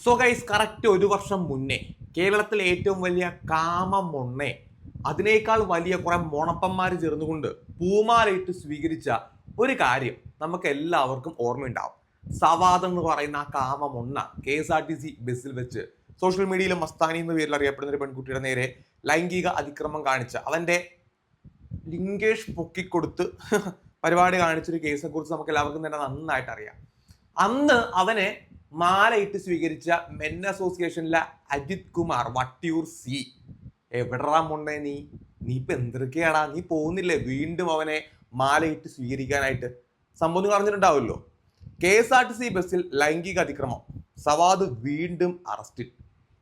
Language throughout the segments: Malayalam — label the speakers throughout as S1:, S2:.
S1: സോ ഗൈസ് കറക്റ്റ് ഒരു വർഷം മുന്നേ കേരളത്തിൽ ഏറ്റവും വലിയ കാമമൊണ്ണെ അതിനേക്കാൾ വലിയ കുറെ മൊണപ്പന്മാർ ചേർന്നുകൊണ്ട് പൂമാലയിട്ട് സ്വീകരിച്ച ഒരു കാര്യം നമുക്ക് എല്ലാവർക്കും ഓർമ്മയുണ്ടാവും. സവാദം എന്ന് പറയുന്ന ആ കാമമൊണ്ണ K S R T C ബസ്സിൽ വെച്ച് സോഷ്യൽ മീഡിയയിൽ മസ്താനി എന്ന പേരിൽ അറിയപ്പെടുന്ന ഒരു പെൺകുട്ടിയുടെ നേരെ ലൈംഗിക അതിക്രമം കാണിച്ച അവന്റെ ലിംഗേഷ് പൊക്കിക്കൊടുത്ത് പരിപാടി കാണിച്ചൊരു കേസിനെ കുറിച്ച് നമുക്ക് എല്ലാവർക്കും തന്നെ നന്നായിട്ട് അറിയാം അന്ന് അവനെ മാലയിട്ട് സ്വീകരിച്ച മെൻ അസോസിയേഷനിലെ അജിത് കുമാർ വട്ടിയൂർ സി. എവിടെടാ മുണ്ടേ നീ? നീ ഇപ്പൊ എന്തൊക്കെയാടാ? നീ പോകുന്നില്ലേ വീണ്ടും അവനെ മാലയിട്ട് സ്വീകരിക്കാനായിട്ട്? സംഭവം പറഞ്ഞിട്ടുണ്ടാവുമല്ലോ. K S R T C ബസ്സിൽ ലൈംഗിക അതിക്രമം. സവാദ് വീണ്ടും അറസ്റ്റിൽ.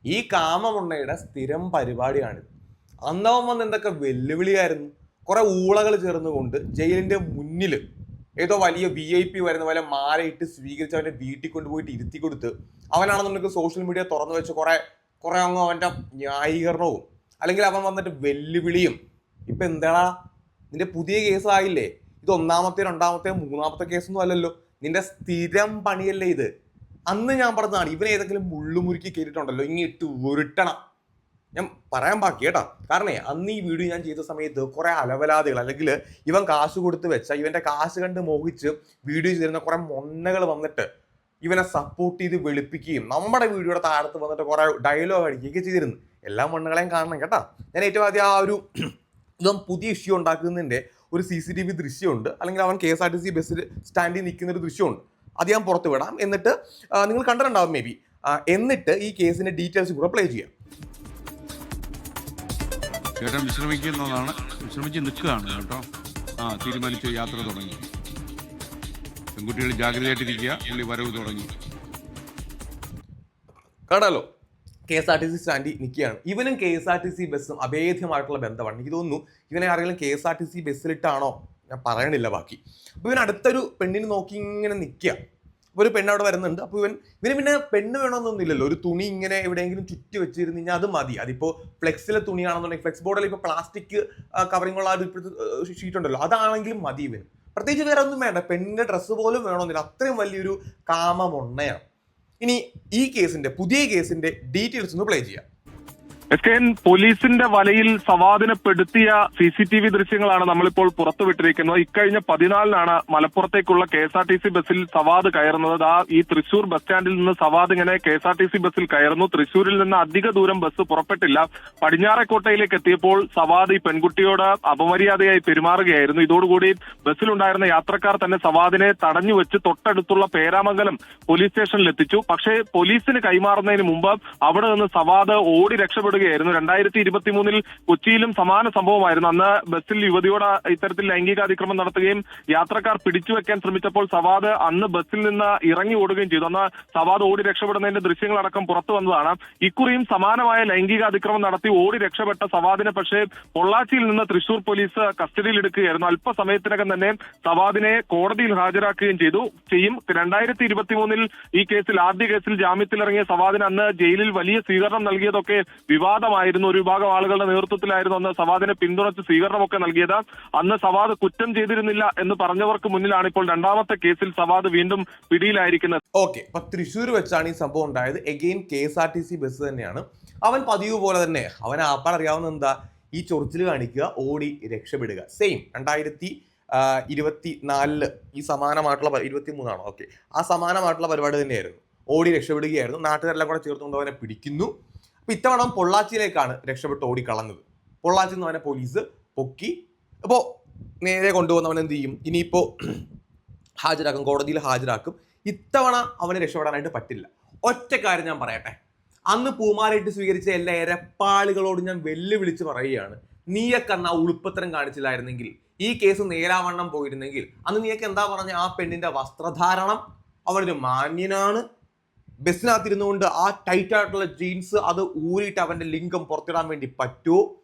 S1: ഈ കാമമുണ്ണയുടെ സ്ഥിരം പരിപാടിയാണിത്. അന്നവൻ വന്ന് എന്തൊക്കെ വെല്ലുവിളിയായിരുന്നു? കുറെ ഊളകൾ ചേർന്നുകൊണ്ട് ജയിലിന്റെ മുന്നിൽ ഏതോ വലിയ വി ഐ പി വരുന്ന പോലെ മാലയിട്ട് സ്വീകരിച്ച് അവന്റെ വീട്ടിൽ കൊണ്ടുപോയിട്ട് ഇരുത്തി കൊടുത്ത് അവനാണെന്നുണ്ടെങ്കിൽ സോഷ്യൽ മീഡിയ തുറന്നു വെച്ച് കുറെ കുറെ അങ്ങ് അവന്റെ ന്യായീകരണവും അല്ലെങ്കിൽ അവൻ വന്നിട്ട് വെല്ലുവിളിയും. ഇപ്പൊ എന്താടാ? നിന്റെ പുതിയ കേസ് ആയില്ലേ? ഇത് ഒന്നാമത്തെ രണ്ടാമത്തെ മൂന്നാമത്തെ കേസൊന്നും അല്ലല്ലോ. നിന്റെ സ്ഥിരം പണിയല്ലേ ഇത്? അന്ന് ഞാൻ പറഞ്ഞതാണ് ഇവൻ ഏതെങ്കിലും മുള്ളുമുറുക്കി കയറിയിട്ടുണ്ടല്ലോ ഇങ്ങിട്ട് ഉരുട്ടണം. ഞാൻ പറയാൻ ബാക്കി കേട്ടോ. കാരണേ അന്ന് ഈ വീഡിയോ ഞാൻ ചെയ്ത സമയത്ത് കുറെ അലവലാദികൾ അല്ലെങ്കിൽ ഇവൻ കാശ് കൊടുത്ത് വെച്ച ഇവന്റെ കാശ് കണ്ട് മോഹിച്ച് വീഡിയോ ചെയ്തിരുന്ന കുറെ മൊന്നകൾ വന്നിട്ട് ഇവനെ സപ്പോർട്ട് ചെയ്ത് വെളുപ്പിക്കുകയും നമ്മുടെ വീഡിയോയുടെ താഴത്ത് വന്നിട്ട് കുറെ ഡയലോഗ് അടിക്കുകയൊക്കെ ചെയ്തിരുന്നു. എല്ലാ മണ്ണുകളെയും കാണണം കേട്ടോ. ഞാൻ ഏറ്റവും ആദ്യം ആ ഒരു ഇവൻ പുതിയ ഇഷ്യൂ ഉണ്ടാക്കുന്നതിന്റെ ഒരു സി സി ടി വി ദൃശ്യമുണ്ട് അല്ലെങ്കിൽ അവൻ K S R T C ബസ്സിൽ സ്റ്റാൻഡിൽ നിൽക്കുന്ന ഒരു ദൃശ്യമുണ്ട്. അത് ഞാൻ പുറത്ത് വിടാം. എന്നിട്ട് നിങ്ങൾ കണ്ടിട്ടുണ്ടാവും മേ ബി എന്നിട്ട് ഈ കേസിന്റെ ഡീറ്റെയിൽസ് കൂടെ പ്ലേ ചെയ്യാം.
S2: ചേട്ടൻ വിശ്രമിക്കുന്നതാണ്. വിശ്രമിച്ച് നിൽക്കുകയാണ് കേട്ടോ. ആ തീരുമാനിച്ച് യാത്ര തുടങ്ങി. പെൺകുട്ടികൾ ജാഗ്രതയായിട്ടിരിക്കുക. പുള്ളി വരവ് തുടങ്ങി.
S1: കാണാലോ? K S R T C സ്റ്റാൻഡിൽ നിൽക്കുകയാണ്. ഇവനും K S R T C ബസ്സും അഭേദ്യമായിട്ടുള്ള ബന്ധമാണ്. എനിക്ക് തോന്നുന്നു ഇവനെ ആരെങ്കിലും K S R T C ബസ്സിലിട്ടാണോ? ഞാൻ പറയണില്ല ബാക്കി. അപ്പോൾ ഇവൻ അടുത്തൊരു പെണ്ണിന് നോക്കി ഇങ്ങനെ നിൽക്കുക. ഒരു പെണ്ണ് അവിടെ വരുന്നുണ്ട്. അപ്പോൾ ഇവൻ ഇവന് പിന്നെ പെണ്ണ് വേണമെന്നൊന്നുമില്ലല്ലോ ഒരു തുണി ഇങ്ങനെ എവിടെയെങ്കിലും ചുറ്റി വെച്ചിരുന്ന് കഴിഞ്ഞാൽ അത് മതി. അതിപ്പോൾ ഫ്ലെക്സിലെ തുണിയാണെന്നുണ്ടെങ്കിൽ ഫ്ലെക്സ് ബോർഡിൽ ഇപ്പോൾ പ്ലാസ്റ്റിക് കവറിംഗ് ഉള്ള ഒരു ഷീറ്റ് ഉണ്ടല്ലോ അതാണെങ്കിലും മതി ഇവന്. പ്രത്യേകിച്ച് വേറെ ഒന്നും വേണ്ട. പെണ്ണിന്റെ ഡ്രസ്സ് പോലും വേണമെന്നില്ല അത്രയും വലിയൊരു കാമമൊണ്ണയാണ്. ഇനി ഈ കേസിന്റെ പുതിയ കേസിന്റെ ഡീറ്റെയിൽസ് ഒന്ന് പ്ലേ ചെയ്യാം.
S3: എസ് എൻ പോലീസിന്റെ വലയിൽ സവാദിനെ പെടുത്തിയ സി സി ടി വി ദൃശ്യങ്ങളാണ് നമ്മളിപ്പോൾ പുറത്തുവിട്ടിരിക്കുന്നത്. ഇക്കഴിഞ്ഞ പതിനാലിനാണ് മലപ്പുറത്തേക്കുള്ള K S R T C ബസ്സിൽ സവാദ് കയറുന്നത്. ആ ഈ തൃശൂർ ബസ് സ്റ്റാൻഡിൽ നിന്ന് സവാദ് ഇങ്ങനെ K S R T C ബസ്സിൽ കയറുന്നു. തൃശൂരിൽ നിന്ന് അധിക ദൂരം ബസ് പുറപ്പെട്ടില്ല. പടിഞ്ഞാറേക്കോട്ടയിലേക്ക് എത്തിയപ്പോൾ സവാദ് ഈ പെൺകുട്ടിയോട് അപമര്യാദയായി പെരുമാറുകയായിരുന്നു. ഇതോടുകൂടി ബസ്സിലുണ്ടായിരുന്ന യാത്രക്കാർ തന്നെ സവാദിനെ തടഞ്ഞു വെച്ച് തൊട്ടടുത്തുള്ള പേരാമംഗലം പോലീസ് സ്റ്റേഷനിൽ എത്തിച്ചു പക്ഷേ പോലീസിന് കൈമാറുന്നതിന് മുമ്പ് അവിടെ നിന്ന് സവാദ് ഓടി രക്ഷപ്പെടുകയായിരുന്നു രണ്ടായിരത്തി ഇരുപത്തി മൂന്നിൽ കൊച്ചിയിലും സമാന സംഭവമായിരുന്നു. അന്ന് ബസ്സിൽ യുവതിയോട് ഇത്തരത്തിൽ ലൈംഗികാതിക്രമം നടത്തുകയും യാത്രക്കാർ പിടിച്ചു വെക്കാൻ ശ്രമിച്ചപ്പോൾ സവാദ് അന്ന് ബസ്സിൽ നിന്ന് ഇറങ്ങി ഓടുകയും ചെയ്തു. അന്ന് സവാദ് ഓടി രക്ഷപ്പെടുന്നതിന്റെ ദൃശ്യങ്ങളടക്കം പുറത്തു വന്നതാണ്. ഇക്കുറിയും സമാനമായ ലൈംഗികാതിക്രമം നടത്തി ഓടി രക്ഷപ്പെട്ട സവാദിനെ പക്ഷേ പൊള്ളാച്ചിയിൽ നിന്ന് തൃശൂർ പോലീസ് കസ്റ്റഡിയിലെടുക്കുകയായിരുന്നു. അല്പസമയത്തിനകം തന്നെ സവാദിനെ കോടതിയിൽ ഹാജരാക്കുകയും ചെയ്തു. ചെയ്യും. രണ്ടായിരത്തി ഇരുപത്തി മൂന്നിൽ ഈ കേസിൽ ആദ്യ കേസിൽ ജാമ്യത്തിലിറങ്ങിയ സവാദിന് അന്ന് ജയിലിൽ വലിയ സ്വീകരണം നൽകിയതൊക്കെ വിവാദമായിരുന്നു ഒരു വിഭാഗം ആളുകളുടെ നേതൃത്വത്തിലായിരുന്നു അന്ന് സവാദിനെ പിന്തുണച്ച് സ്വീകരണമൊക്കെ നൽകിയത്. അന്ന് സവാദ് കുറ്റം ചെയ്തിരുന്നില്ല എന്ന് പറഞ്ഞവർക്ക് മുന്നിലാണ് ഇപ്പോൾ രണ്ടാമത്തെ കേസിൽ സവാദ് വീണ്ടും പിടിയിലായിരിക്കുന്നത്.
S1: ഓക്കെ അപ്പൊ തൃശ്ശൂർ വെച്ചാണ് ഈ സംഭവം ഉണ്ടായത്. Again K S R T C bus തന്നെയാണ്. അവൻ പതിവ് പോലെ തന്നെ അവൻ ആപ്പാൻ അറിയാവുന്ന എന്താ? ഈ ചൊറിച്ചിൽ കാണിക്കുക ഓടി രക്ഷപ്പെടുക. സെയിം രണ്ടായിരത്തി ഇരുപത്തി നാലിൽ ഈ സമാനമായിട്ടുള്ള ഇരുപത്തി മൂന്നാണോ ഓക്കെ ആ സമാനമായിട്ടുള്ള പരിപാടി തന്നെയായിരുന്നു. ഓടി രക്ഷപ്പെടുകയായിരുന്നു. നാട്ടുകാരെല്ലാം കൂടെ ചേർത്തുകൊണ്ട് അവനെ പിടിക്കുന്നു. അപ്പൊ ഇത്തവണ പൊള്ളാച്ചിയിലേക്കാണ് രക്ഷപ്പെട്ട് ഓടിക്കളഞ്ഞത്. പൊള്ളാച്ചി എന്ന് പറഞ്ഞ പോലീസ് പൊക്കി. അപ്പോൾ നേരെ കൊണ്ടുവന്നവൻ എന്ത് ചെയ്യും? ഇനിയിപ്പോൾ ഹാജരാക്കും കോടതിയിൽ ഹാജരാക്കും. ഇത്തവണ അവന് രക്ഷപ്പെടാനായിട്ട് പറ്റില്ല. ഒറ്റ കാര്യം ഞാൻ പറയട്ടെ. അന്ന് പൂമാലയിട്ട് സ്വീകരിച്ച എല്ലാ എരപ്പാളുകളോട് ഞാൻ വെല്ലുവിളിച്ച് പറയുകയാണ്. നീയൊക്കെ അന്ന് ആ ഉളുപ്പത്തരം കാണിച്ചില്ലായിരുന്നെങ്കിൽ ഈ കേസ് നേരാവണ്ണം പോയിരുന്നെങ്കിൽ അന്ന് നീയൊക്കെ എന്താ പറഞ്ഞ? ആ പെണ്ണിന്റെ വസ്ത്രധാരണം അവനൊരു മാന്യനാണ്. ബസ്സിനകത്തിരുന്നുകൊണ്ട് ആ ടൈറ്റ് ആയിട്ടുള്ള ജീൻസ് അത് ഊരിയിട്ട് അവന്റെ ലിംഗം പുറത്തിടാൻ വേണ്ടി പറ്റുമോ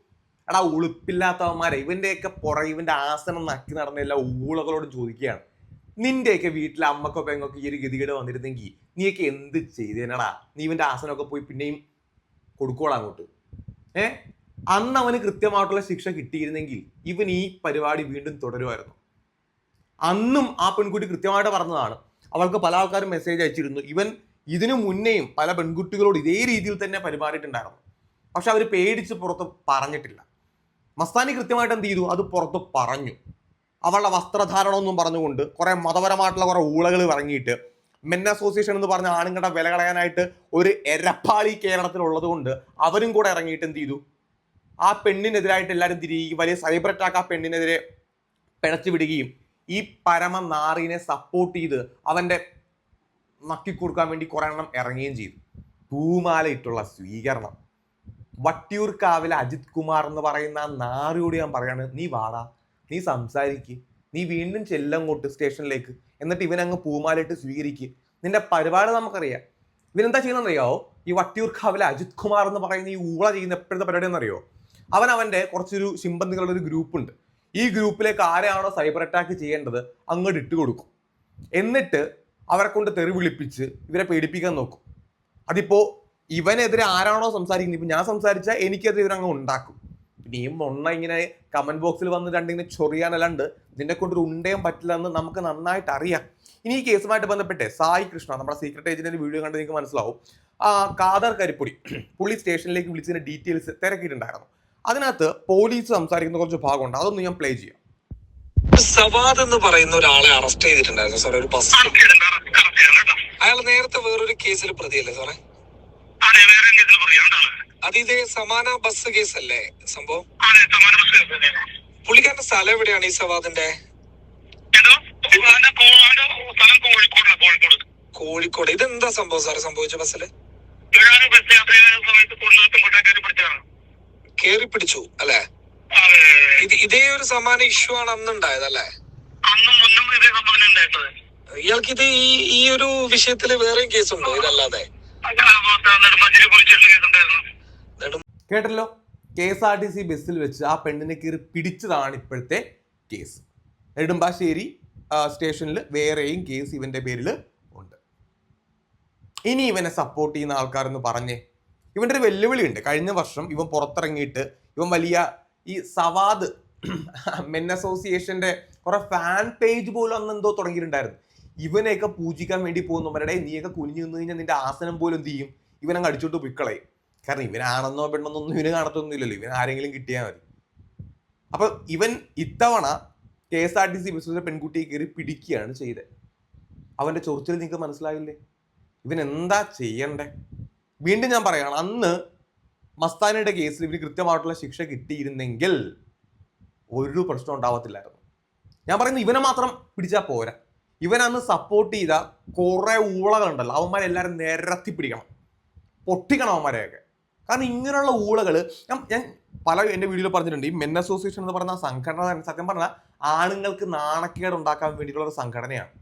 S1: എടാ ഉളുപ്പില്ലാത്തവന്മാരെ ഇവന്റെയൊക്കെ പുറകെ ഇവന്റെ ആസനം നക്കി നടന്ന എല്ലാ ഊളകളോടും ചോദിക്കുകയാണ്. നിന്റെയൊക്കെ വീട്ടിലെ അമ്മക്കോ പെങ്ങൊക്കെ ഈ ഒരു ഗതികേട് വന്നിരുന്നെങ്കിൽ നീയൊക്കെ എന്ത് ചെയ്തേനടാ? നീ ഇവന്റെ ആസനമൊക്കെ പോയി പിന്നെയും കൊടുക്കോളാം അങ്ങോട്ട്. ഏ? അന്ന് അവന് കൃത്യമായിട്ടുള്ള ശിക്ഷ കിട്ടിയിരുന്നെങ്കിൽ ഇവൻ ഈ പരിപാടി വീണ്ടും തുടരുമായിരുന്നു. അന്നും ആ പെൺകുട്ടി കൃത്യമായിട്ട് പറഞ്ഞതാണ്. അവൾക്ക് പല ആൾക്കാരും മെസ്സേജ് അയച്ചിരുന്നു. ഇവൻ ഇതിനു മുന്നേയും പല പെൺകുട്ടികളോട് ഇതേ രീതിയിൽ തന്നെ പെരുമാറിയിട്ടുണ്ടായിരുന്നു പക്ഷെ അവർ പേടിച്ച് പുറത്ത് പറഞ്ഞിട്ടില്ല. മസ്താനി കൃത്യമായിട്ട് എന്ത് ചെയ്തു? അത് പുറത്ത് പറഞ്ഞു. അവളുടെ വസ്ത്രധാരണം ഒന്നും പറഞ്ഞുകൊണ്ട് കുറെ മതപരമായിട്ടുള്ള കുറെ ഊളകൾ ഇറങ്ങിയിട്ട് മെൻ അസോസിയേഷൻ എന്ന് പറഞ്ഞ ആണുങ്ങളുടെ വില കളയാനായിട്ട് ഒരു എരപ്പാളി കേരളത്തിലുള്ളത് കൊണ്ട് അവരും കൂടെ ഇറങ്ങിയിട്ട് എന്ത് ചെയ്തു? ആ പെണ്ണിനെതിരായിട്ട് എല്ലാവരും തിരികെ വലിയ സൈബർ അറ്റാക്ക് ആ പെണ്ണിനെതിരെ പിഴച്ചു വിടുകയും ഈ പരമ നാറിനെ സപ്പോർട്ട് ചെയ്ത് അവന്റെ നക്കിക്കൊടുക്കാൻ വേണ്ടി കുറെ എണ്ണം ഇറങ്ങുകയും ചെയ്തു. പൂമാലയിട്ടുള്ള സ്വീകരണം. വട്ടിയൂർക്കാവിലെ അജിത് കുമാർ എന്ന് പറയുന്ന നാറിയോട് ഞാൻ പറയാണ് നീ വാടാ നീ സംസാരിക്ക് നീ വീണ്ടും ചെല്ലം കൊട്ട് സ്റ്റേഷനിലേക്ക് എന്നിട്ട് ഇവനങ്ങ് പൂമാലയിട്ട് സ്വീകരിക്ക്. നിന്റെ പരിപാടി നമുക്കറിയാം. ഇവനെന്താ ചെയ്യുന്നറിയാവോ ഈ വട്ടിയൂർക്കാവിലെ അജിത് കുമാർ എന്ന് പറയുന്ന ഈ ഊള ചെയ്യുന്ന എപ്പോഴത്തെ പരിപാടി എന്നറിയോ? അവൻ അവന്റെ കുറച്ചൊരു സിമ്പന്തികളുടെ ഒരു ഗ്രൂപ്പ് ഉണ്ട് ഈ ഗ്രൂപ്പിലേക്ക് ആരെയാണോ സൈബർ അറ്റാക്ക് ചെയ്യേണ്ടത് അങ്ങോട്ട് ഇട്ട് കൊടുക്കും. എന്നിട്ട് അവരെ കൊണ്ട് തെറി വിളിപ്പിച്ച് ഇവരെ പേടിപ്പിക്കാൻ നോക്കും. അതിപ്പോ ഇവനെതിരെ ആരാണോ സംസാരിക്കുന്നത്? ഇപ്പൊ ഞാൻ സംസാരിച്ചാൽ എനിക്കെതിരെ ഇവരങ്ങ് ഉണ്ടാക്കും. ഈ മൊണ്ണ ഇങ്ങനെ കമന്റ് ബോക്സിൽ വന്ന് രണ്ടിങ്ങനെ ചൊറിയാനല്ലാണ്ട് ഇതിനെ കൊണ്ടൊരു ഉണ്ടയും പറ്റില്ല എന്ന് നമുക്ക് നന്നായിട്ട് അറിയാം. ഇനി ഈ കേസുമായിട്ട് ബന്ധപ്പെട്ട് സായി കൃഷ്ണ നമ്മുടെ സീക്രട്ട് ഏജന്റിന്റെ വീഡിയോ കണ്ട് നിങ്ങൾക്ക് മനസ്സിലാവും. ആ കാദർ കരിപ്പൊടി പുള്ളി സ്റ്റേഷനിലേക്ക് വിളിച്ചതിന്റെ ഡീറ്റെയിൽസ് തിരക്കിയിട്ടുണ്ടായിരുന്നു. അതിനകത്ത് പോലീസ് സംസാരിക്കുന്ന കുറച്ച് ഭാഗമുണ്ട്. അതൊന്നും ഞാൻ പ്ലേ ചെയ്യാം.
S4: സവാദ് എന്ന് പറയുന്ന ഒരാളെ അറസ്റ്റ് ചെയ്തിട്ടുണ്ടായിരുന്നു സാറേ ഒരു ബസ് അയാൾ നേരത്തെ വേറൊരു കേസിൽ പ്രതിയല്ലേ സാറേ? അത് ഇതേ സമാന ബസ് കേസ് അല്ലേ സംഭവം? പുള്ളിക്കാരന്റെ സ്ഥലം എവിടെയാണ് ഈ സവാദിന്റെ കോഴിക്കോട് ഇതെന്താ സംഭവം സാറേ സംഭവിച്ച ബസ്സിൽ കേറി പിടിച്ചു അല്ലെ? ഇത് ഇതേ ഒരു സമാന ഇഷ്യൂ ആണ് അന്ന് ഉണ്ടായത് അല്ലെ ഇയാൾക്ക് ഇത് ഈ ഈ ഒരു വിഷയത്തിൽ കേസ് കേസുണ്ടോ? ഇതല്ലാതെ?
S1: കേട്ടല്ലോ? K S R T C ബസ്സിൽ വെച്ച് ആ പെണ്ണിനെ കീറി പിടിച്ചതാണ് ഇപ്പോഴത്തെ കേസ്. നെടുമ്പാശ്ശേരി സ്റ്റേഷനിൽ വേറെയും കേസ് ഇവന്റെ പേരിൽ ഉണ്ട്. ഇനി ഇവനെ സപ്പോർട്ട് ചെയ്യുന്ന ആൾക്കാരെന്ന് പറഞ്ഞേ ഇവന്റെ ഒരു വെല്ലുവിളിയുണ്ട്. കഴിഞ്ഞ വർഷം ഇവൻ പുറത്തിറങ്ങിയിട്ട് ഇവൻ വലിയ ഈ സവാദ് മെൻ അസോസിയേഷന്റെ കുറെ ഫാൻ പേജ് പോലും അന്ന് എന്തോ തുടങ്ങിയിട്ടുണ്ടായിരുന്നു. ഇവനെയൊക്കെ പൂജിക്കാൻ വേണ്ടി പോകുന്നവരുടെ നീയൊക്കെ കുനിഞ്ഞു നിന്ന് കഴിഞ്ഞാൽ നിന്റെ ആസനം പോലും എന്ത് ചെയ്യും? ഇവനങ്ങ് അടിച്ചോട്ട് പൊയ്ക്കളയും കാരണം ഇവനാണെന്നോ പെണ്ണെന്നോ ഒന്നും ഇവന് കാണത്തൊന്നുമില്ലല്ലോ. ഇവൻ ആരെങ്കിലും കിട്ടിയാൽ മതി. അപ്പൊ ഇവൻ ഇത്തവണ K S R T C ബസ്സിലെ പെൺകുട്ടിയെ കയറി പിടിക്കുകയാണ് ചെയ്തത് അവന്റെ ചൊറിച്ചിൽ നിങ്ങൾക്ക് മനസ്സിലായില്ലേ? ഇവൻ എന്താ ചെയ്യണ്ടേ? വീണ്ടും ഞാൻ പറയുകയാണ് അന്ന് മസ്താനിയുടെ കേസിൽ ഇവന് കൃത്യമായിട്ടുള്ള ശിക്ഷ കിട്ടിയിരുന്നെങ്കിൽ ഒരു പ്രശ്നം ഉണ്ടാവത്തില്ലായിരുന്നു. ഞാൻ പറയുന്നത് ഇവനെ മാത്രം പിടിച്ചാൽ പോരാ. ഇവനന്ന് സപ്പോർട്ട് ചെയ്ത കുറെ ഊളകളുണ്ടല്ലോ അവന്മാരെല്ലാവരും നിരത്തി പിടിക്കണം. പൊട്ടിക്കണം അവന്മാരെയൊക്കെ. കാരണം ഇങ്ങനെയുള്ള ഊളകൾ ഞാൻ ഞാൻ പല എന്റെ വീഡിയോയിൽ പറഞ്ഞിട്ടുണ്ട്. ഈ മെൻ അസോസിയേഷൻ എന്ന് പറഞ്ഞ സംഘടന സത്യം പറഞ്ഞാൽ ആണുങ്ങൾക്ക് നാണക്കേട് ഉണ്ടാക്കാൻ വേണ്ടിയിട്ടുള്ള ഒരു സംഘടനയാണ്.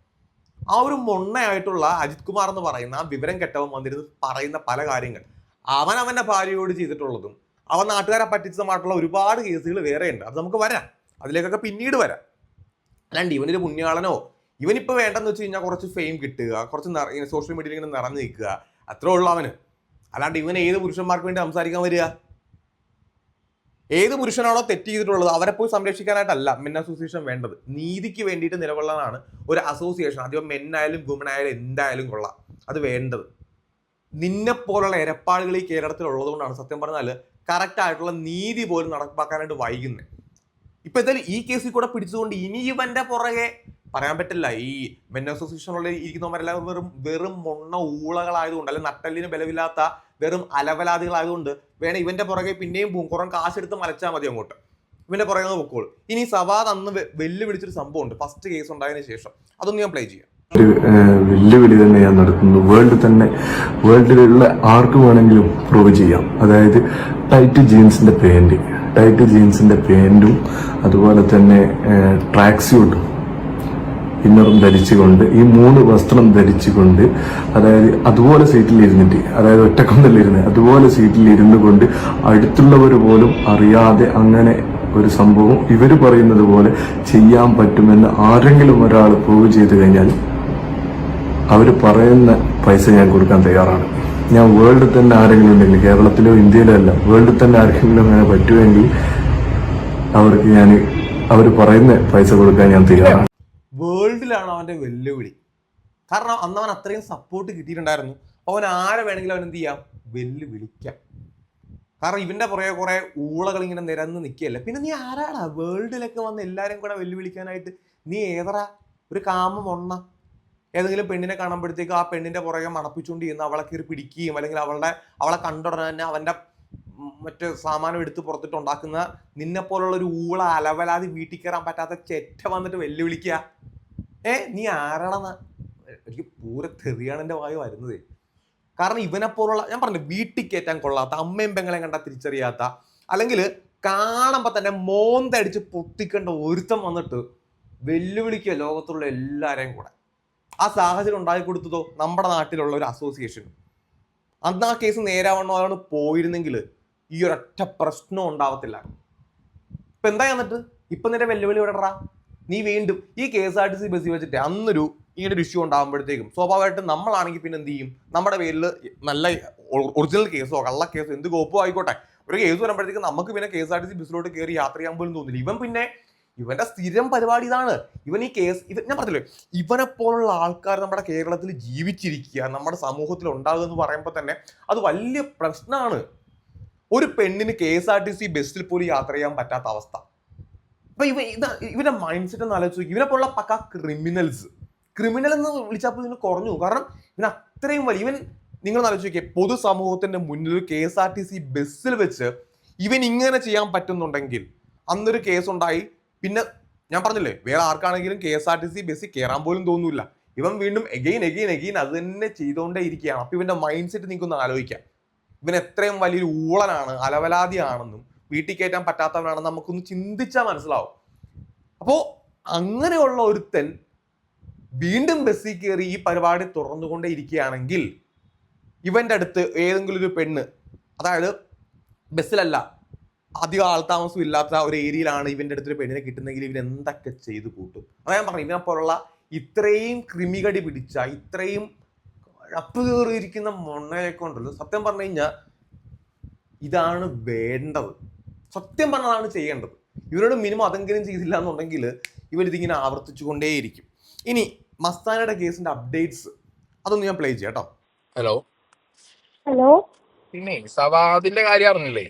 S1: ആ ഒരു മൊണ്ണയായിട്ടുള്ള അജിത് കുമാർ എന്ന് പറയുന്ന ആ വിവരം കെട്ടവൻ വന്നിരുന്ന് പറയുന്ന പല കാര്യങ്ങൾ. അവൻ അവന്റെ ഭാര്യയോട് ചെയ്തിട്ടുള്ളതും അവൻ നാട്ടുകാരെ പറ്റിച്ചതുമായിട്ടുള്ള ഒരുപാട് കേസുകൾ വേറെയുണ്ട്. അത് നമുക്ക് വരാം. അതിലേക്കൊക്കെ പിന്നീട് വരാം. അല്ലാണ്ട് ഇവനൊരു പുണ്യാളനോ ഇവനിപ്പോൾ വേണ്ടെന്ന് വെച്ച് കഴിഞ്ഞാൽ കുറച്ച് ഫെയിം കിട്ടുക കുറച്ച് സോഷ്യൽ മീഡിയയിൽ ഇങ്ങനെ നിറഞ്ഞു നിൽക്കുക. അത്രേ ഉള്ളൂ അവന്. അല്ലാണ്ട് ഇവൻ ഏത് പുരുഷന്മാർക്ക് വേണ്ടി സംസാരിക്കാൻ വരിക? ഏത് പുരുഷനാണോ തെറ്റ് ചെയ്തിട്ടുള്ളത് അവരെ പോയി സംരക്ഷിക്കാനായിട്ടല്ല മെൻ അസോസിയേഷൻ വേണ്ടത്. നീതിക്ക് വേണ്ടിയിട്ട് നിലകൊള്ളാനാണ് ഒരു അസോസിയേഷൻ അധികം ആയാലും വുമൺ ആയാലും എന്തായാലും കൊള്ളാം. അത് വേണ്ടത്. നിന്നെ പോലുള്ള ഇരപ്പാളുകൾ ഈ കേരളത്തിൽ ഉള്ളതുകൊണ്ടാണ്. സത്യം പറഞ്ഞാൽ കറക്റ്റ് ആയിട്ടുള്ള നീതി പോലും നടപ്പാക്കാനായിട്ട് വൈകുന്നത് ഇപ്പൊ എന്തായാലും ഈ കേസിൽ കൂടെ പിടിച്ചുകൊണ്ട് ഇനി ഇവന്റെ പുറകെ പറയാൻ പറ്റില്ല. ഈ മെൻ അസോസിയേഷനുള്ള ഇരിക്കുന്നവരെല്ലാം വെറും വെറും മൊണ്ണ ഊളകളായതുകൊണ്ട് അല്ലെങ്കിൽ നട്ടലിന് ബലമില്ലാത്ത വെറും അലവലാദികളായതുകൊണ്ട് വേണം ഇവന്റെ പുറകെ പിന്നെയും പോകും കുറേ കാശെടുത്ത് മലച്ചാൽ മതി അങ്ങോട്ട്. ഇവന്റെ പുറകെ പൊക്കോളൂ. ഇനി സവാദ് അന്ന് വെല്ലുവിളിച്ചൊരു സംഭവം ഉണ്ട് ഫസ്റ്റ് കേസ് ഉണ്ടായതിനു ശേഷം. അതൊന്നും ഞാൻ പ്ലേ ചെയ്യാം.
S5: വെല്ലുവിളി തന്നെ ഞാൻ നടത്തുന്നു. വേൾഡ് തന്നെ വേൾഡിലുള്ള ആർക്ക് വേണമെങ്കിലും പ്രൂവ് ചെയ്യാം. അതായത് ടൈറ്റ് ജീൻസിന്റെ പാന്റ് ടൈറ്റ് ജീൻസിന്റെ പാന്റും അതുപോലെ തന്നെ ട്രാക്ക് സ്യൂട്ടും ഇന്നറും ധരിച്ചുകൊണ്ട് ഈ മൂന്ന് വസ്ത്രം ധരിച്ചുകൊണ്ട് അതായത് അതുപോലെ സീറ്റിൽ ഇരുന്നിട്ട് അതായത് ഒറ്റക്കൊന്നല്ലിരുന്ന് അതുപോലെ സീറ്റിൽ ഇരുന്നു കൊണ്ട് അടുത്തുള്ളവർ പോലും അറിയാതെ അങ്ങനെ ഒരു സംഭവം ഇവർ പറയുന്നത് പോലെ ചെയ്യാൻ പറ്റുമെന്ന് ആരെങ്കിലും ഒരാൾ പ്രൂവ് ചെയ്തു കഴിഞ്ഞാൽ അവർ പറയുന്ന പൈസ ഞാൻ കൊടുക്കാൻ തയ്യാറാണ്. ഞാൻ വേൾഡിൽ തന്നെ ആരെങ്കിലും ഉണ്ടെങ്കിൽ കേരളത്തിലോ ഇന്ത്യയിലോ അല്ല വേൾഡിൽ തന്നെ ആർക്കെങ്കിലും അങ്ങനെ പറ്റുമെങ്കിൽ അവർക്ക് ഞാൻ അവർ പറയുന്ന പൈസ കൊടുക്കാൻ ഞാൻ തയ്യാറാണ്.
S1: വേൾഡിലാണ് അവന്റെ വെല്ലുവിളി. കാരണം അന്ന് അവൻ അത്രയും സപ്പോർട്ട് കിട്ടിയിട്ടുണ്ടായിരുന്നു. അവൻ ആരെ വേണമെങ്കിലും അവൻ എന്ത് ചെയ്യാം? വെല്ലുവിളിക്കാം. കാരണം ഇവന്റെ പുറകെ കുറെ ഊളകൾ ഇങ്ങനെ നിരന്ന് നിൽക്കുകയല്ലേ പിന്നെ നീ ആരാടാ? വേൾഡിലൊക്കെ വന്ന് എല്ലാവരും കൂടെ വെല്ലുവിളിക്കാനായിട്ട് നീ ഏതറാ ഒരു കാമം ഒണ്ണ. ഏതെങ്കിലും പെണ്ണിനെ കാണുമ്പോഴത്തേക്ക് ആ പെണ്ണിന്റെ പുറകെ മണപ്പിച്ചുകൊണ്ട് ചെയ്യുന്ന അവളെ കയറി പിടിക്കുകയും അല്ലെങ്കിൽ അവളുടെ അവളെ കണ്ടുടനെ തന്നെ അവന്റെ ഉം, മറ്റ് സാമാനം എടുത്ത് പുറത്തിട്ട് ഉണ്ടാക്കുന്ന നിന്നെ പോലുള്ള ഒരു ഊള അലവലാതി വീട്ടിൽ കയറാൻ പറ്റാത്ത ചെറ്റ വന്നിട്ട് വെല്ലുവിളിക്കുക. ഏ നീ ആരാണെന്ന്? എനിക്ക് പൂര തെറിയാണ് എന്റെ വായു വരുന്നത്. കാരണം ഇവനെ പോലുള്ള ഞാൻ പറഞ്ഞു വീട്ടിൽ കയറ്റാൻ കൊള്ളാത്ത അമ്മയും പെങ്ങളെ കണ്ടാൽ തിരിച്ചറിയാത്ത അല്ലെങ്കിൽ കാണുമ്പോൾ തന്നെ മോന്തടിച്ച് പൊട്ടിക്കേണ്ട ഒരുത്തം വന്നിട്ട് വെല്ലുവിളിക്കുക ലോകത്തുള്ള എല്ലാവരെയും കൂടെ. ആ സാഹചര്യം ഉണ്ടാക്കി കൊടുത്തതോ നമ്മുടെ നാട്ടിലുള്ള ഒരു അസോസിയേഷൻ അന്ന് ആ കേസ് നേരാവണ്ണമാണ് പോയിരുന്നെങ്കിൽ ഈ ഒരൊറ്റ പ്രശ്നം ഉണ്ടാവത്തില്ല. ഇപ്പൊ എന്താ എന്നിട്ട് ഇപ്പൊ നിന്റെ വെല്ലുവിളി വിടറാ നീ വീണ്ടും ഈ K S R T C bus വെച്ചിട്ട് അന്നൊരു ഇങ്ങനെ ഒരു ഇഷ്യൂ ഉണ്ടാകുമ്പോഴത്തേക്കും സ്വാഭാവികമായിട്ടും നമ്മളാണെങ്കിൽ പിന്നെ എന്ത് ചെയ്യും? നമ്മുടെ പേരിൽ നല്ല ഒറിജിനൽ കേസോ കള്ള കേസോ എന്ത് കോപ്പോ ആയിക്കോട്ടെ. ഒരു കേസ് വരുമ്പോഴത്തേക്കും നമുക്ക് പിന്നെ K S R T C ബസ്സിലോട്ട് കയറി യാത്ര ചെയ്യാൻ പോലും തോന്നില്ല. ഇവൻ പിന്നെ ഇവന്റെ സ്ഥിരം പരിപാടി ഇതാണ്. ഇവൻ ഈ കേസ് ഇത് ഞാൻ പറഞ്ഞില്ലേ ഇവനെ പോലുള്ള ആൾക്കാർ നമ്മുടെ കേരളത്തിൽ ജീവിച്ചിരിക്കുക നമ്മുടെ സമൂഹത്തിൽ ഉണ്ടാകുക എന്ന് പറയുമ്പോൾ തന്നെ അത് വലിയ പ്രശ്നമാണ് ഒരു പെണ്ണിന് K S R T C ബസ്സിൽ പോലും യാത്ര ചെയ്യാൻ പറ്റാത്ത അവസ്ഥ. അപ്പൊ ഇവ ഇത് ഇവന്റെ മൈൻഡ് സെറ്റ് ഒന്ന് ആലോചിച്ച് ഇവനെ പോലുള്ള പക്ക ക്രിമിനൽസ് ക്രിമിനൽ എന്ന് വിളിച്ചപ്പോൾ ഇതിന് കുറഞ്ഞു കാരണം ഇവൻ അത്രയും വലിയ ഇവൻ നിങ്ങൾ ആലോചിച്ച് നോക്കിയേ പൊതുസമൂഹത്തിന്റെ മുന്നിൽ K S R T C ബസ്സിൽ വെച്ച് ഇവൻ ഇങ്ങനെ ചെയ്യാൻ പറ്റുന്നുണ്ടെങ്കിൽ അന്നൊരു കേസ് ഉണ്ടായി പിന്നെ ഞാൻ പറഞ്ഞില്ലേ വേറെ ആർക്കാണെങ്കിലും K S R T C ബസ്സിൽ കയറാൻ പോലും തോന്നില്ല. ഇവൻ വീണ്ടും എഗെയിൻ എഗെയിൻ എഗെയിൻ അത് തന്നെ ചെയ്തുകൊണ്ടേ ഇരിക്കുകയാണ്. അപ്പൊ ഇവന്റെ മൈൻഡ് സെറ്റ് നിങ്ങൾക്കൊന്ന് ആലോചിക്കാം. ഇവൻ എത്രയും വലിയൊരു ഊളനാണ് അലവലാതിയാണെന്നും വീട്ടിൽ കയറ്റാൻ പറ്റാത്തവനാണെന്ന് നമുക്കൊന്ന് ചിന്തിച്ചാൽ മനസ്സിലാവും. അപ്പോൾ അങ്ങനെയുള്ള ഒരുത്തൻ വീണ്ടും ബസ്സിൽ കയറി ഈ പരിപാടി തുറന്നുകൊണ്ടേ ഇരിക്കുകയാണെങ്കിൽ ഇവന്റെ അടുത്ത് ഏതെങ്കിലും ഒരു പെണ്ണ് അതായത് ബസ്സിലല്ല അധികം ആൾതാമസം ഇല്ലാത്ത ഒരു ഏരിയയിലാണ് ഇവന്റെ അടുത്തൊരു പെണ്ണിനെ കിട്ടുന്നെങ്കിൽ ഇവൻ എന്തൊക്കെ ചെയ്തു കൂട്ടും? അതാ ഞാൻ പറഞ്ഞു ഇവനെ പോലുള്ള ഇത്രയും ക്രിമികടി പിടിച്ച ഇത്രയും അപ്പ് കയറിയിരിക്കുന്ന മൊണ്ണയെ കൊണ്ടുള്ളത് സത്യം പറഞ്ഞു കഴിഞ്ഞാൽ ഇതാണ് വേണ്ടത്. സത്യം പറഞ്ഞതാണ് ചെയ്യേണ്ടത്. ഇവരോട് മിനിമം അതെങ്കിലും ചെയ്തില്ല എന്നുണ്ടെങ്കിൽ ഇവരിതിങ്ങനെ ആവർത്തിച്ചു കൊണ്ടേയിരിക്കും ഇനി മസ്താനയുടെ കേസിന്റെ അപ്ഡേറ്റ്സ് അതൊന്ന് ഞാൻ പ്ലേ ചെയ്യാം കേട്ടോ.
S6: ഹലോ
S7: ഹലോ
S6: പിന്നെ സവാദിന്റെ കാര്യം അറിഞ്ഞില്ലേ?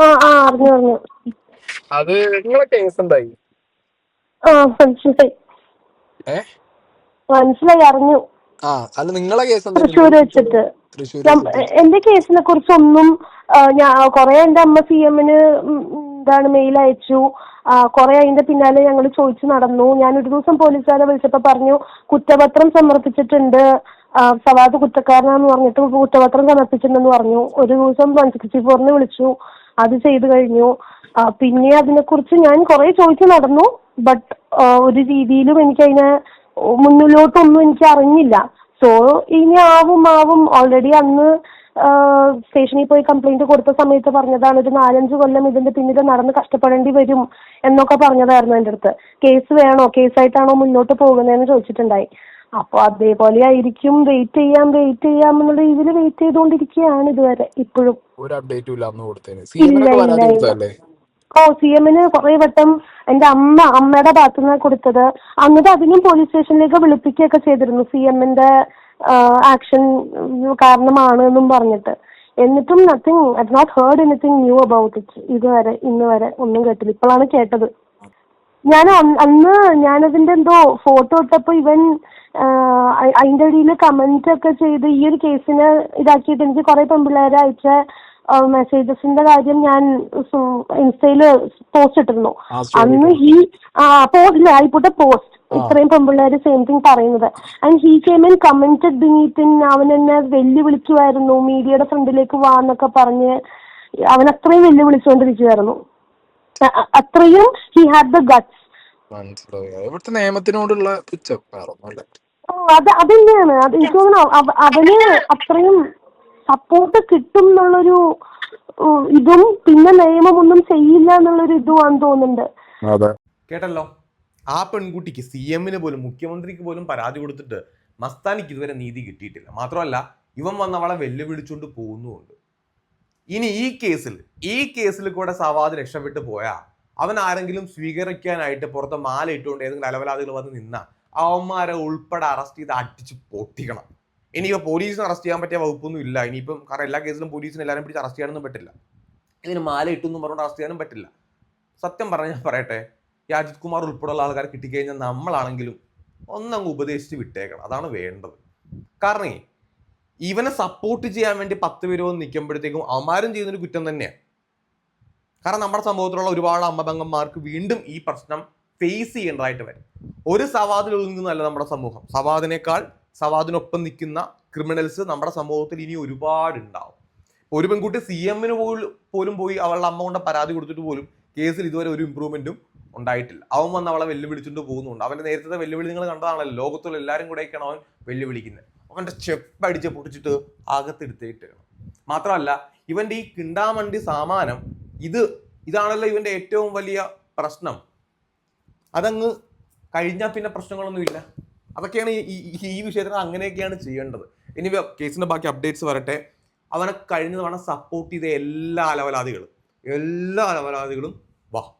S7: ആ ആ അറിഞ്ഞു അറിഞ്ഞു.
S6: അത് നിങ്ങളെ കേസ് എന്തായി?
S7: ആ മനസ്സിലായി.
S6: ഏ?
S7: മനസ്സിലായി അറിഞ്ഞു.
S6: ആ അല്ല നിങ്ങളെ കേസ്
S7: തൃശ്ശൂർ വെച്ചിട്ട്. നം- എന്റെ കേസിനെ കുറിച്ചൊന്നും ആ, ഞാൻ കൊറേ എന്റെ അമ്മ സി എമ്മിന് എന്താണ് മെയിൽ അയച്ചു. കൊറേ അതിന്റെ പിന്നാലെ ഞങ്ങൾ ചോദിച്ചു നടന്നു. ഞാൻ ഒരു ദിവസം പോലീസുകാരെ വിളിച്ചപ്പോ പറഞ്ഞു കുറ്റപത്രം സമർപ്പിച്ചിട്ടുണ്ട്. ആ, സവാദ് കുറ്റക്കാരനാന്ന് പറഞ്ഞിട്ട് കുറ്റപത്രം സമർപ്പിച്ചിട്ടുണ്ടെന്ന് പറഞ്ഞു. ഒരു ദിവസം വൺ സിക്സ്റ്റി ഫോറിന് വിളിച്ചു. അത് ചെയ്തു കഴിഞ്ഞു. പിന്നെ അതിനെക്കുറിച്ച് ഞാൻ കുറെ ചോദിച്ചു നടന്നു. ബട്ട് ഒരു രീതിയിലും എനിക്കതിനെ മുന്നിലോട്ടൊന്നും എനിക്ക് അറിഞ്ഞില്ല. സോ ഇനി ആവും ആവും. ഓൾറെഡി അന്ന് സ്റ്റേഷനിൽ പോയി കംപ്ലൈന്റ് കൊടുത്ത സമയത്ത് പറഞ്ഞതാണ് ഒരു നാലഞ്ച് കൊല്ലം ഇതിന്റെ പിന്നിൽ നടന്ന് കഷ്ടപ്പെടേണ്ടി വരും എന്നൊക്കെ പറഞ്ഞതായിരുന്നു എന്റെ അടുത്ത് കേസ് വേണോ? കേസായിട്ടാണോ മുന്നോട്ട് പോകുന്നതെന്ന് ചോദിച്ചിട്ടുണ്ടായി. അപ്പോൾ അതേപോലെ ആയിരിക്കും. വെയിറ്റ് ചെയ്യാം വെയിറ്റ് ചെയ്യാം എന്നുള്ള രീതിയിൽ വെയിറ്റ് ചെയ്തുകൊണ്ടിരിക്കുകയാണ് ഇതുവരെ ഇപ്പോഴും.
S6: ഒരു അപ്ഡേറ്റും ഇല്ല അന്ന് കൊടുത്തേന് സി
S7: ഇല്ല,
S6: എമ്മിനൊക്കെ പരാതി കൊടുത്തതല്ലേ
S7: ഓ സി എമ്മിന് കുറെ വട്ടം എന്റെ അമ്മ അമ്മയുടെ ഭാഗത്തു നിന്നാണ് കൊടുത്തത്. അന്നിട്ട് അതിനും പോലീസ് സ്റ്റേഷനിലേക്ക് വിളിപ്പിക്കുകയൊക്കെ ചെയ്തിരുന്നു. സി എമ്മിന്റെ ആക്ഷൻ കാരണമാണ് എന്നും പറഞ്ഞിട്ട്. എന്നിട്ടും nothing I not heard anything new about it ഇതുവരെ ഇന്ന് വരെ ഒന്നും കേട്ടില്ല. ഇപ്പോഴാണ് കേട്ടത്. ഞാൻ അന്ന് ഞാനതിന്റെ എന്തോ ഫോട്ടോ ഇട്ടപ്പോ ഇവൻ അതിന്റെ ഇടയിൽ കമന്റ് ഒക്കെ ചെയ്ത് ഈ ഒരു കേസിനെ ഇതാക്കിയിട്ട് എനിക്ക് കുറെ പെൺപിള്ളേരെ അയച്ച മെസ്സേജസിന്റെ കാര്യം ഞാൻ ഇൻസ്റ്റയിൽ പോസ്റ്റ് ഇട്ടിരുന്നു. അന്ന്. ഈ ആ പോസ്റ്റ് ഐ പുട്ട് പോസ്റ്റ് ഇത്രയും പെൺപിള്ളേര് സെയിം തിങ് പറയുന്നത്. And he came in commented ബിനീത്തിൻ അവൻ എന്നെ വെല്ലുവിളിക്കുമായിരുന്നു മീഡിയയുടെ ഫ്രണ്ടിലേക്ക് വാ എന്നൊക്കെ പറഞ്ഞ് അവൻ അത്രയും വെല്ലുവിളിച്ചുകൊണ്ടിരിക്കുമായിരുന്നു അത്രയും ഹി ഹാഡ് ദ ഗട്സ്
S6: മനസ്സിലായി. ഇവിടുത്തെ നിയമത്തിനോടുള്ള പുച്ഛം. വേറൊന്നുമല്ല.
S7: അത് അത് തന്നെയാണ് അത് എനിക്ക് തോന്നുന്നു അവ- അവന് അത്രയും സപ്പോർട്ട് കിട്ടും എന്നുള്ളൊരു ഇതും പിന്നെ നിയമമൊന്നും ചെയ്യില്ല എന്നുള്ളൊരു ഇതുമാണെന്ന് തോന്നുന്നുണ്ട്.
S6: അതെ.
S1: കേട്ടല്ലോ? ആ പെൺകുട്ടിക്ക് സി എമ്മിന് പോലും മുഖ്യമന്ത്രിക്ക് പോലും പരാതി കൊടുത്തിട്ട് മസ്താനിക്ക് ഇതുവരെ നീതി കിട്ടിയിട്ടില്ല. മാത്രമല്ല ഇവൻ വന്ന് അവളെ വെല്ലുവിളിച്ചുകൊണ്ട് പോകുന്നുമുണ്ട്. ഇനി ഈ കേസിൽ ഈ കേസിൽ കൂടെ സവാദ് രക്ഷപ്പെട്ടു പോയാ അവൻ ആരെങ്കിലും സ്വീകരിക്കാനായിട്ട് പുറത്ത് മാല ഇട്ടുകൊണ്ട് ഏതെങ്കിലും അലവലാദികൾ വന്ന് നിന്ന അവന്മാരെ ഉൾപ്പെടെ അറസ്റ്റ് ചെയ്ത് അടിച്ച് പൊട്ടിക്കണം. ഇനിയിപ്പോൾ പോലീസിന് അറസ്റ്റ് ചെയ്യാൻ പറ്റിയ വകുപ്പൊന്നും ഇല്ല. ഇനിയിപ്പം കാരണം എല്ലാ കേസിലും പോലീസിന് എല്ലാവരും പിടിച്ച് അറസ്റ്റ് ചെയ്യാനൊന്നും പറ്റില്ല. ഇതിന് മാല ഇട്ടെന്നും പറഞ്ഞുകൊണ്ട് അറസ്റ്റ് ചെയ്യാനും പറ്റില്ല. സത്യം പറഞ്ഞാൽ പറയട്ടെ ഈ അജിത് കുമാർ ഉൾപ്പെടെയുള്ള ആൾക്കാർ കിട്ടിക്കഴിഞ്ഞാൽ നമ്മളാണെങ്കിലും ഒന്നങ്ങ് ഉപദേശിച്ച് വിട്ടേക്കണം. അതാണ് വേണ്ടത്. കാരണം ഇവനെ സപ്പോർട്ട് ചെയ്യാൻ വേണ്ടി പത്ത് പേര് നിൽക്കുമ്പോഴത്തേക്കും അവന്മാരും ചെയ്യുന്നൊരു കുറ്റം തന്നെയാണ് കാരണം നമ്മുടെ സമൂഹത്തിലുള്ള ഒരുപാട് അമ്മബംഗന്മാർക്ക് വീണ്ടും ഈ പ്രശ്നം ഫേസ് ചെയ്യേണ്ടതായിട്ട് വരും. ഒരു സവാദിൽ ഒതുങ്ങുന്നതല്ല നമ്മുടെ സമൂഹം. സവാദിനേക്കാൾ സവാദിനൊപ്പം നിൽക്കുന്ന ക്രിമിനൽസ് നമ്മുടെ സമൂഹത്തിൽ ഇനി ഒരുപാട് ഉണ്ടാവും ഒരു പെൺകുട്ടി സി എമ്മിന് പോലും പോയി അവളുടെ അമ്മ കൊണ്ട് പരാതി കൊടുത്തിട്ട് പോലും കേസിൽ ഇതുവരെ ഒരു ഇമ്പ്രൂവ്മെന്റും ഉണ്ടായിട്ടില്ല. അവൻ വന്ന് അവളെ വെല്ലുവിളിച്ചുകൊണ്ട് പോകുന്നുണ്ട്. അവന്റെ നേരത്തെ വെല്ലുവിളി നിങ്ങൾ കണ്ടതാണല്ലോ. ലോകത്തുള്ള എല്ലാവരും കൂടെയൊക്കെയാണ് അവൻ വെല്ലുവിളിക്കുന്നത്. അവന്റെ ചെപ്പ് അടിച്ച് പൊട്ടിച്ചിട്ട് അകത്തെടുത്തിട്ട് മാത്രമല്ല ഇവന്റെ ഈ കിണ്ടാമണ്ടി സാമാനം ഇത് ഇതാണല്ലോ ഇവന്റെ ഏറ്റവും വലിയ പ്രശ്നം. അതങ്ങ് കഴിഞ്ഞാൽ പിന്നെ പ്രശ്നങ്ങളൊന്നുമില്ല. അതൊക്കെയാണ് ഈ- ഈ വിഷയത്തിൽ അങ്ങനെയൊക്കെയാണ് ചെയ്യേണ്ടത്. ഇനി കേസിന്റെ ബാക്കി അപ്ഡേറ്റ്സ് വരട്ടെ. അവനെ കഴിഞ്ഞ തവണ സപ്പോർട്ട് ചെയ്ത എല്ലാ അലവലാദികളും എല്ലാ അലവലാദികളും വാ.